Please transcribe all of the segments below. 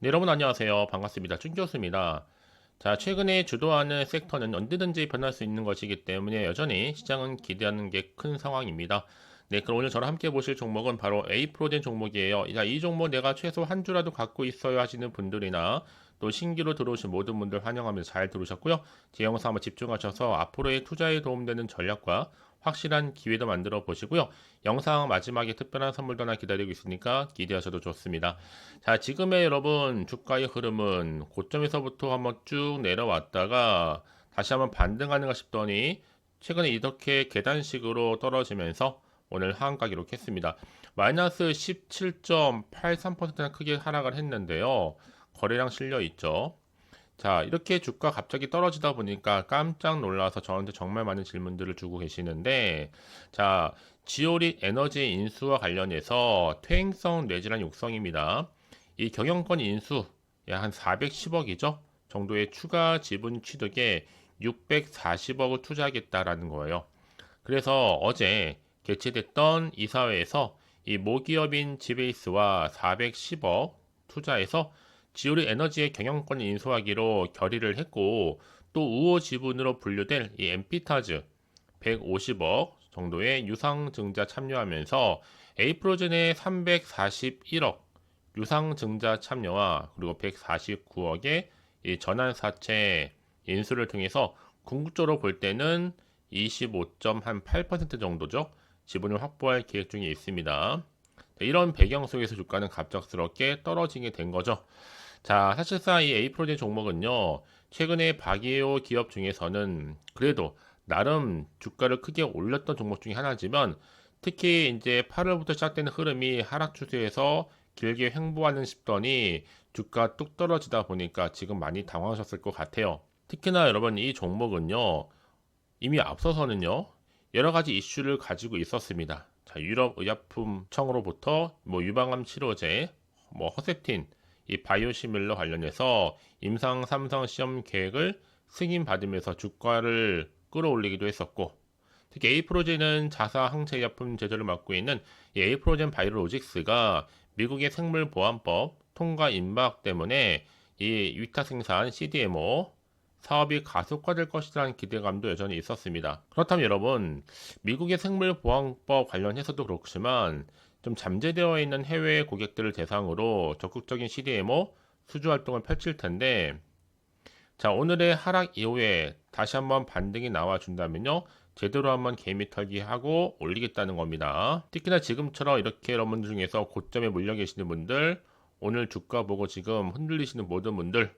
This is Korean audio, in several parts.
네, 여러분 안녕하세요. 반갑습니다. 준 교수입니다. 자, 최근에 주도하는 섹터는 언제든지 변할 수 있는 것이기 때문에 여전히 시장은 기대하는 게 큰 상황입니다. 네, 그럼 오늘 저랑 함께 보실 종목은 바로 A프로젠 종목이에요. 자, 이 종목 내가 최소 한 주라도 갖고 있어야 하시는 분들이나 또 신규로 들어오신 모든 분들 환영하면서 잘 들으셨고요. 제 영상 한번 집중하셔서 앞으로의 투자에 도움되는 전략과 확실한 기회도 만들어 보시고요. 영상 마지막에 특별한 선물도 하나 기다리고 있으니까 기대하셔도 좋습니다. 자, 지금의 여러분 주가의 흐름은 고점에서부터 한번 쭉 내려왔다가 다시 한번 반등하는가 싶더니 최근에 이렇게 계단식으로 떨어지면서 오늘 하한가 기록했습니다. 마이너스 17.83%나 크게 하락을 했는데요. 거래량 실려 있죠. 자, 이렇게 주가 갑자기 떨어지다 보니까 깜짝 놀라서 저한테 정말 많은 질문들을 주고 계시는데, 자, 지오리 에너지 인수와 관련해서 퇴행성 내지란 육성입니다. 이 경영권 인수, 약 한 410억이죠? 정도의 추가 지분 취득에 640억을 투자하겠다라는 거예요. 그래서 어제 개최됐던 이사회에서 이 모기업인 지베이스와 410억 투자해서 지오리 에너지의 경영권 인수하기로 결의를 했고 또 우호 지분으로 분류될 이 엠피타즈 150억 정도의 유상증자 참여하면서 에이프로젠의 341억 유상증자 참여와 그리고 149억의 이 전환사채 인수를 통해서 궁극적으로 볼 때는 25.8% 정도죠. 지분을 확보할 계획 중에 있습니다. 이런 배경 속에서 주가는 갑작스럽게 떨어지게 된 거죠. 자, 사실상 이 에이프로젠 종목은요, 최근에 바이오 기업 중에서는 그래도 나름 주가를 크게 올렸던 종목 중에 하나지만 특히 이제 8월부터 시작되는 흐름이 하락 추세에서 길게 횡보하는 싶더니 주가 뚝 떨어지다 보니까 지금 많이 당황하셨을 것 같아요. 특히나 여러분 이 종목은요, 이미 앞서서는요, 여러 가지 이슈를 가지고 있었습니다. 자, 유럽 의약품청으로부터 뭐 유방암 치료제, 뭐 허셉틴, 이 바이오시밀러 관련해서 임상 삼성 시험 계획을 승인받으면서 주가를 끌어올리기도 했었고 특히 에이프로젠은 자사 항체 약품 제조를 맡고 있는 이 에이프로젠 바이오로직스가 미국의 생물보안법 통과 임박 때문에 이 위탁 생산 CDMO 사업이 가속화될 것이라는 기대감도 여전히 있었습니다. 그렇다면 여러분, 미국의 생물보안법 관련해서도 그렇지만 좀 잠재되어 있는 해외 고객들을 대상으로 적극적인 CDMO 수주 활동을 펼칠 텐데 자 오늘의 하락 이후에 다시 한번 반등이 나와준다면요 제대로 한번 개미 털기 하고 올리겠다는 겁니다. 특히나 지금처럼 이렇게 여러분들 중에서 고점에 물려 계시는 분들 오늘 주가 보고 지금 흔들리시는 모든 분들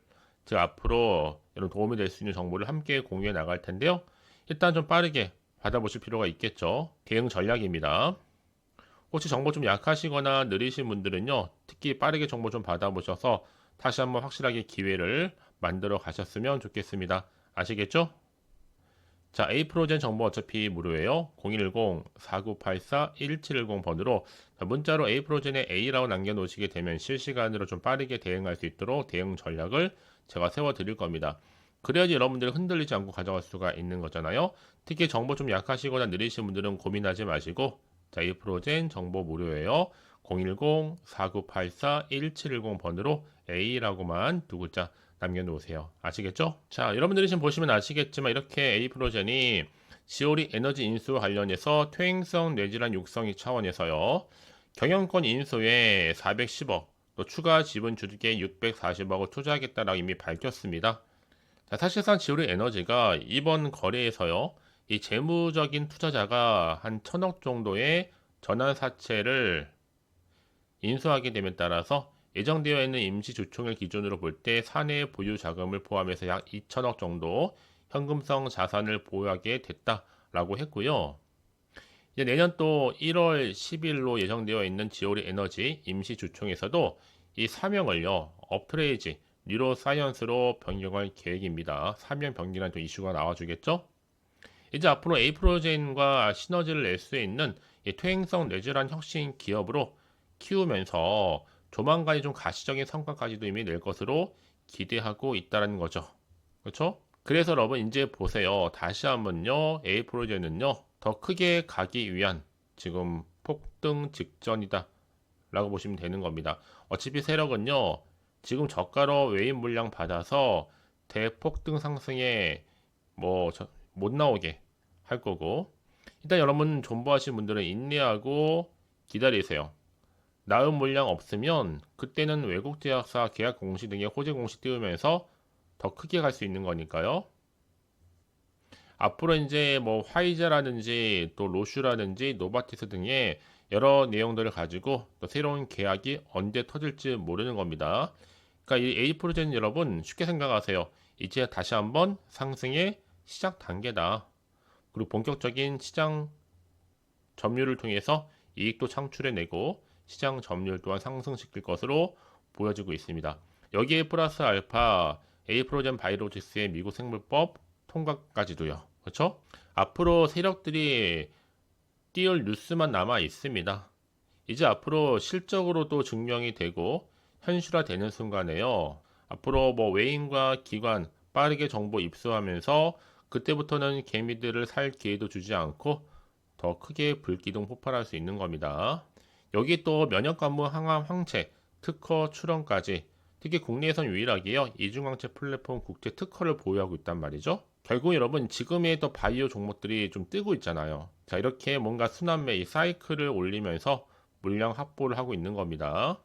제가 앞으로 이런 도움이 될 수 있는 정보를 함께 공유해 나갈 텐데요. 일단 좀 빠르게 받아보실 필요가 있겠죠. 대응 전략입니다 혹시 정보 좀 약하시거나 느리신 분들은요, 특히 빠르게 정보 좀 받아보셔서 다시 한번 확실하게 기회를 만들어 가셨으면 좋겠습니다. 아시겠죠? 자, A프로젠 정보 어차피 무료예요. 010-4984-1710 번으로 문자로 A프로젠에 A라고 남겨놓으시게 되면 실시간으로 좀 빠르게 대응할 수 있도록 대응 전략을 제가 세워드릴 겁니다. 그래야지 여러분들이 흔들리지 않고 가져갈 수가 있는 거잖아요. 특히 정보 좀 약하시거나 느리신 분들은 고민하지 마시고 자, 이 프로젠 정보 무료예요. 010-4984-1710 번으로 A라고만 두 글자 남겨놓으세요. 아시겠죠? 자, 여러분들이 지금 보시면 아시겠지만 이렇게 A 프로젠이 지오리 에너지 인수 관련해서 퇴행성 내질환 육성이 차원에서요. 경영권 인수에 410억, 또 추가 지분 주식에 640억을 투자하겠다라고 이미 밝혔습니다. 자, 사실상 지오리 에너지가 이번 거래에서요. 이 재무적인 투자자가 한 천억 정도의 전환 사채를 인수하게 됨에 따라서 예정되어 있는 임시 주총을 기준으로 볼 때 사내 보유 자금을 포함해서 약 2천억 정도 현금성 자산을 보유하게 됐다라고 했고요. 이제 내년 또 1월 10일로 예정되어 있는 지오리 에너지 임시 주총에서도 이 사명을요 업트레이지 뉴로사이언스로 변경할 계획입니다. 사명 변경이라는 또 이슈가 나와주겠죠? 이제 앞으로 에이프로젠과 시너지를 낼 수 있는 퇴행성 내질환 혁신 기업으로 키우면서 조만간에 좀 가시적인 성과까지도 이미 낼 것으로 기대하고 있다는 거죠. 그렇죠? 그래서 여러분 이제 보세요. 다시 한번요. 에이프로젠은요. 더 크게 가기 위한 지금 폭등 직전이다. 라고 보시면 되는 겁니다. 어차피 세력은요. 지금 저가로 외인 물량 받아서 대폭등 상승에 뭐 못 나오게 할 거고 일단 여러분 존버하신 분들은 인내하고 기다리세요. 나은 물량 없으면 그때는 외국 제약사 계약 공시 등의 호재 공시 띄우면서 더 크게 갈 수 있는 거니까요. 앞으로 이제 뭐 화이자라든지 또 로슈라든지 노바티스 등의 여러 내용들을 가지고 또 새로운 계약이 언제 터질지 모르는 겁니다. 그러니까 이 A 프로젝트 여러분 쉽게 생각하세요. 이제 다시 한번 상승의 시작 단계다. 그리고 본격적인 시장 점유를 통해서 이익도 창출해내고 시장 점유율 또한 상승시킬 것으로 보여지고 있습니다. 여기에 플러스 알파 A 프로젠 바이오로직스의 미국 생물법 통과까지도요. 그렇죠? 앞으로 세력들이 띄울 뉴스만 남아 있습니다. 이제 앞으로 실적으로도 증명이 되고 현실화되는 순간에요. 앞으로 뭐 외인과 기관 빠르게 정보 입수하면서 그때부터는 개미들을 살 기회도 주지 않고 더 크게 불기둥 폭발할 수 있는 겁니다. 여기 또 면역관무 항암 항체 특허 출원까지 특히 국내에선 유일하게요 이중항체 플랫폼 국제 특허를 보유하고 있단 말이죠. 결국 여러분 지금의 또 바이오 종목들이 좀 뜨고 있잖아요. 자 이렇게 뭔가 순환매 이 사이클을 올리면서 물량 확보를 하고 있는 겁니다.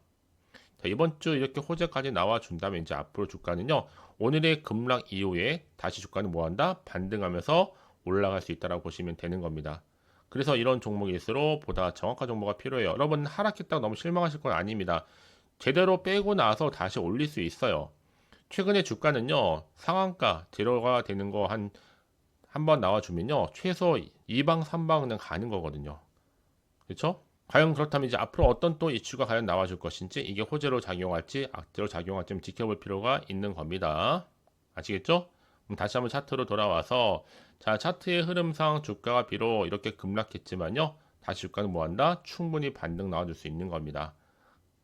자, 이번 주 이렇게 호재까지 나와준다면 이제 앞으로 주가는요 오늘의 급락 이후에 다시 주가는 뭐한다 반등하면서 올라갈 수 있다고 보시면 되는 겁니다. 그래서 이런 종목일수록 보다 정확한 정보가 필요해요. 여러분 하락했다고 너무 실망하실 건 아닙니다. 제대로 빼고 나서 다시 올릴 수 있어요. 최근에 주가는요 상한가 제로가 되는 거 한 한 번 나와주면요 최소 2방 3방은 가는 거거든요. 그렇죠? 과연 그렇다면 이제 앞으로 어떤 또 이슈가 과연 나와줄 것인지 이게 호재로 작용할지 악재로 작용할지 좀 지켜볼 필요가 있는 겁니다. 아시겠죠? 다시 한번 차트로 돌아와서 자 차트의 흐름상 주가가 비록 이렇게 급락했지만요 다시 주가는 뭐한다? 충분히 반등 나와줄 수 있는 겁니다.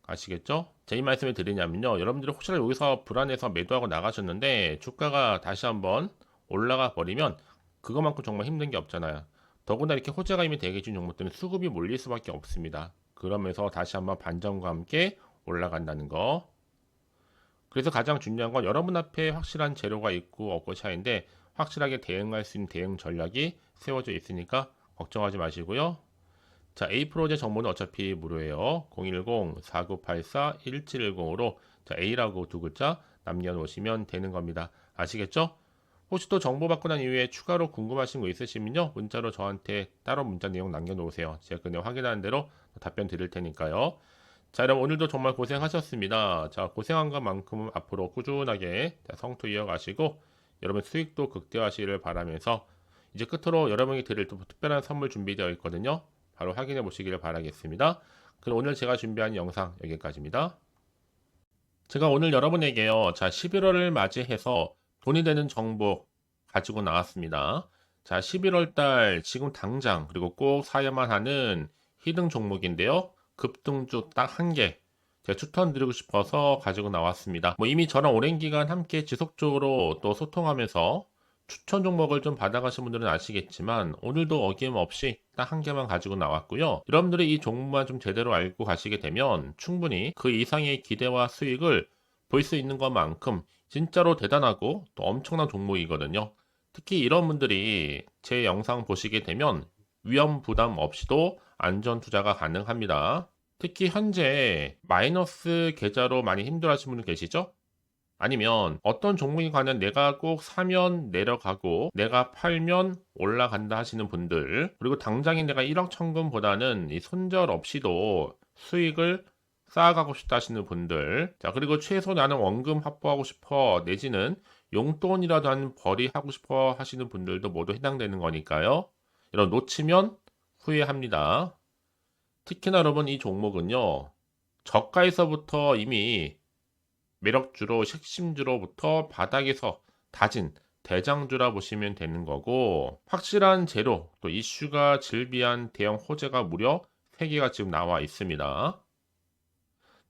아시겠죠? 제 이 말씀을 드리냐면요. 여러분들이 혹시나 여기서 불안해서 매도하고 나가셨는데 주가가 다시 한번 올라가 버리면 그것만큼 정말 힘든 게 없잖아요. 더구나 이렇게 호재가 이미 되게 준 종목들은 수급이 몰릴 수밖에 없습니다. 그러면서 다시 한번 반전과 함께 올라간다는 거. 그래서 가장 중요한 건 여러분 앞에 확실한 재료가 있고 없고 차이인데 확실하게 대응할 수 있는 대응 전략이 세워져 있으니까 걱정하지 마시고요. 자, A 프로제 정보는 어차피 무료예요. 010-4984-1710으로 자, A라고 두 글자 남겨놓으시면 되는 겁니다. 아시겠죠? 혹시 또 정보 받고 난 이후에 추가로 궁금하신 거 있으시면요. 문자로 저한테 따로 문자 내용 남겨놓으세요. 제가 그냥 확인하는 대로 답변 드릴 테니까요. 자, 여러분 오늘도 정말 고생하셨습니다. 자, 고생한 것만큼은 앞으로 꾸준하게 성투 이어가시고 여러분 수익도 극대화하시기를 바라면서 이제 끝으로 여러분이 드릴 또 특별한 선물 준비되어 있거든요. 바로 확인해 보시기를 바라겠습니다. 그럼 오늘 제가 준비한 영상 여기까지입니다. 제가 오늘 여러분에게요. 자, 11월을 맞이해서 돈이 되는 정보 가지고 나왔습니다. 자, 11월 달 지금 당장 그리고 꼭 사야만 하는 히든 종목인데요. 급등주 딱 한 개. 제가 추천드리고 싶어서 가지고 나왔습니다. 뭐 이미 저랑 오랜 기간 함께 지속적으로 또 소통하면서 추천 종목을 좀 받아가신 분들은 아시겠지만 오늘도 어김없이 딱 한 개만 가지고 나왔고요. 여러분들이 이 종목만 좀 제대로 알고 가시게 되면 충분히 그 이상의 기대와 수익을 볼 수 있는 것만큼 진짜로 대단하고 또 엄청난 종목이거든요. 특히 이런 분들이 제 영상 보시게 되면 위험 부담 없이도 안전 투자가 가능합니다. 특히 현재 마이너스 계좌로 많이 힘들어하시는 분 계시죠? 아니면 어떤 종목에 관한 내가 꼭 사면 내려가고 내가 팔면 올라간다 하시는 분들 그리고 당장에 내가 1억 천금보다는 이 손절 없이도 수익을 쌓아가고 싶다 하시는 분들. 자 그리고 최소 나는 원금 확보하고 싶어 내지는 용돈이라도 한 벌이 하고 싶어 하시는 분들도 모두 해당되는 거니까요. 이런 놓치면 후회합니다. 특히나 여러분 이 종목은요 저가에서부터 이미 매력주로 핵심주로부터 바닥에서 다진 대장주라 보시면 되는 거고 확실한 재료 또 이슈가 질비한 대형 호재가 무려 3개가 지금 나와 있습니다.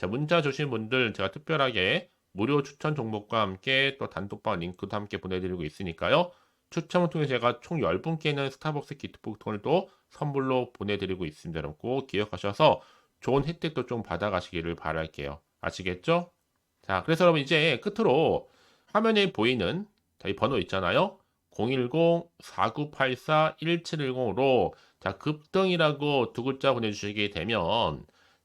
자, 문자 주신 분들 제가 특별하게 무료 추천 종목과 함께 또 단톡방 링크도 함께 보내드리고 있으니까요. 추첨을 통해 제가 총 10분께는 스타벅스 기프트콘을 또 선물로 보내드리고 있습니다. 여러분 꼭 기억하셔서 좋은 혜택도 좀 받아가시기를 바랄게요. 아시겠죠? 자, 그래서 여러분 이제 끝으로 화면에 보이는 저희 번호 있잖아요. 010-4984-1710으로 자, 급등이라고 두 글자 보내주시게 되면